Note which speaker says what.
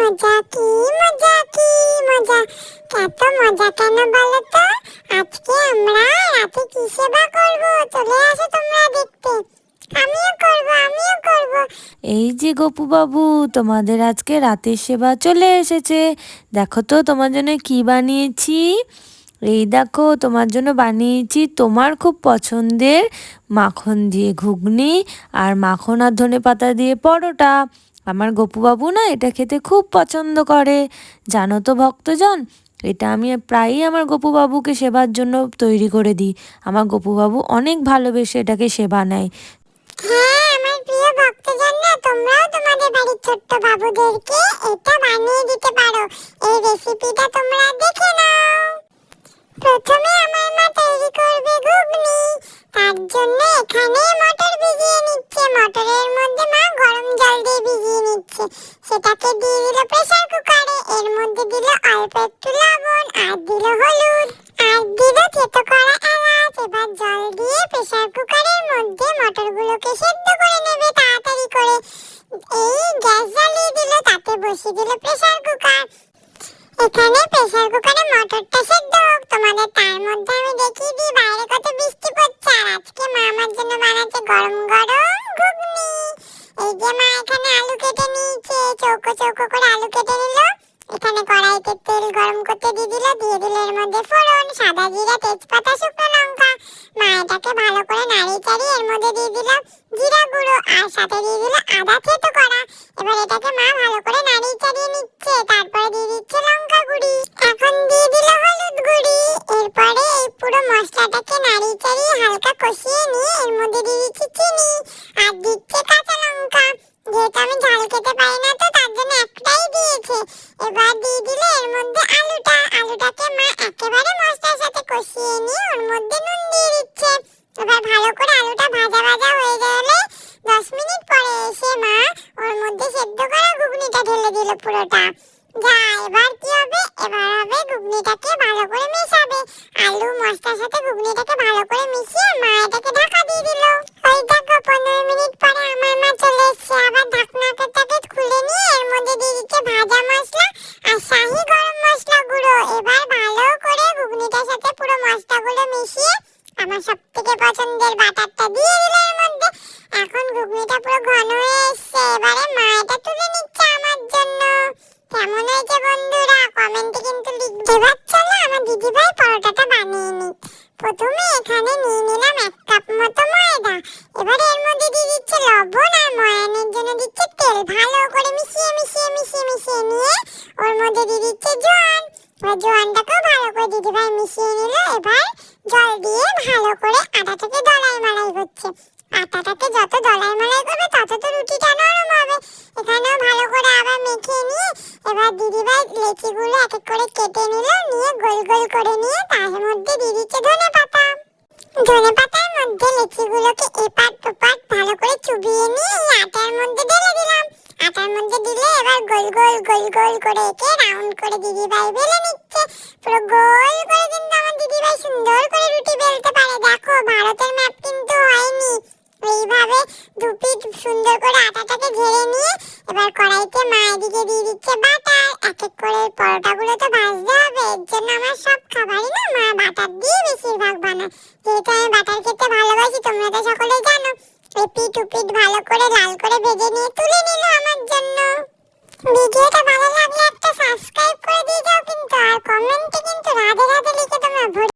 Speaker 1: মজা কি মজা কি মজা? মজা কেন বলো তো? আজকে আমরা রাতে কি সেবা করব? চলে আসো তোমরা দেখতে। আমিও করব আমিও করব।
Speaker 2: এই যে গপু বাবু তোমাদের আজকে রাতের সেবা চলে এসেছে। দেখো তো, তোমার জন্য কি বানিয়েছি? এই দেখো, তোমার জন্য বানিয়েছি তোমার খুব পছন্দের মাখন দিয়ে ঘুগনি আর মাখন আর ধনে পাতা দিয়ে পরোটা। আমার গপু বাবু না এটা খেতে খুব পছন্দ করে। জানো তো ভক্তজন, এটা আমি প্রায়ই আমার গপু বাবুকে সেবার জন্য তৈরি করে দিই। আমার গপু বাবু অনেক ভালোবেসে এটাকে সেবা নেয়।
Speaker 1: হ্যাঁ মটরের নিচ্ছে সেটাকে দিয়ে দিল প্রেসার কুকারে এর মধ্যে দিল অল্প একটু লবণ আর দিল হলুদ। আর দিল থেতো করা এলাচ। এবার জল দিয়ে প্রেসার কুকারের মধ্যে মটরগুলোকে সেদ্ধ করে নেবে তাড়াতাড়ি করে। এই গ্যাস জ্বালিয়ে দিল, তাতে বসিয়ে দিল প্রেসার কুকার এখানে প্রেসার কুকারে মটরটা সেদ্ধ হোক। তোমাদের তার মধ্যে আমি দেখিয়ে দিই বাইরে কত বৃষ্টি পড়ছে। আর আজকে মা আমার জন্য বানাচ্ছে গরম এখানে কড়াইতে তেল গরম করতে দিয়ে দিল দিয়ে দিল এর মধ্যে ফোড়ন, সাদা জিরা, তেজপাতা, শুকনো লঙ্কা। মা এটাকে ভালো করে নাড়িয়ে চাড়িয়ে এর মধ্যে দিয়ে দিল জিরা গুঁড়ো আর সাথে দিয়ে দিল আদা থেতো করা। এবার এটাকে মা ভালো করে নাড়িয়ে চাড়িয়ে নিচ্ছে, তারপরে দিয়ে দিচ্ছে লঙ্কা গুঁড়ি। এখন দিয়ে দিল হলুদ গুঁড়ি। এরপরে এই পুরো মশলাটাকে নাড়িয়ে চাড়িয়ে হালকা কষিয়ে নিয়ে এর মধ্যে দিয়ে দিচ্ছি চিনি। আর দিচ্ছে কাঁচা লঙ্কা। যেহেতু আমি ঝাল খেতে পারি না তো তার জন্য একটাই দিয়েছে এবার দিয়ে এর মধ্যে আলুটা, আলুটাকে মা একেবারে মশলার সাথে কষিয়ে নিয়ে ওর মধ্যে নুন দিয়ে দিচ্ছে। এবার ভালো করে আলুটা ভাজা ভাজা হয়ে গেলে দশ মিনিট পরে এসে মা ওর মধ্যে সেদ্ধ করা ঘুগনিটা ঢেলে দিল পুরোটা। যা, এবার কি হবে? এবার হবে ঘুগনিটাকে ভালো করে মেশাবে এবার চলো আমার দিদিভাই পরোটাটা বানিয়ে নিই প্রথমে এখানে নিয়ে নিলাম এক কাপ মতো ময়দা। এবার এর মধ্যে দিয়ে দিচ্ছে লবণ আর ময়ানের জন্য দিচ্ছে তেল। ভালো করে মিশিয়ে মিশিয়ে মিশিয়ে মিশিয়ে নিয়ে ওর মধ্যে দিয়ে দিচ্ছে জোয়ান। এবার জোয়ানটাকেও ভালো করে দিদিভাই মিশিয়ে নিল। এবার জল দিয়ে ভালো করে আটাটাকে দলাই মালাই করছে। আটাটাকে যত দলাই মালাই করবে করে নিয়ে তার মধ্যে দিচ্ছে ধনে পাতা। ধনে পাতার মধ্যে লেচিগুলোকে এপাট ওপাট ভালো করে চুবিয়ে নিয়ে এই আটার মধ্যে ঢেলে দিলাম। আটার মধ্যে দিলে এবার গোল গোল গোল গোল করে একে রাউন্ড করে দিদিভাই বেলে নিচ্ছে। পুরো গোল করে কিন্তু আমার দিদিভাই সুন্দর করে রুটি বেলতে পারে। দেখো, ভারতের ম্যাপ কিন্তু হয়নি। এইভাবে দুপিট সুন্দর করে আটাটাকে ঝেড়ে নিয়ে এবার কড়াইতে মা এদিকে দিয়ে দিচ্ছে বাটার। এক এক করে পরোটাগুলো তো ভাজতে হবে। এর জন্য আমার সব খাবারই না মা বাটার দিয়ে বেশিরভাগ বানায় যেহেতু আমি বাটার খেতে ভালোবাসি, তোমরা তো সকলেই জানো। এই পিঠ উপিট ভালো করে লাল করে ভেজে নিয়ে তুলে নিল আমার জন্য। ভিডিওটা ভালো লাগলে একটা সাবস্ক্রাইব করে দিয়ে যাও কিন্তু, আর কমেন্টে কিন্তু রাধে রাধে লিখে তোমরা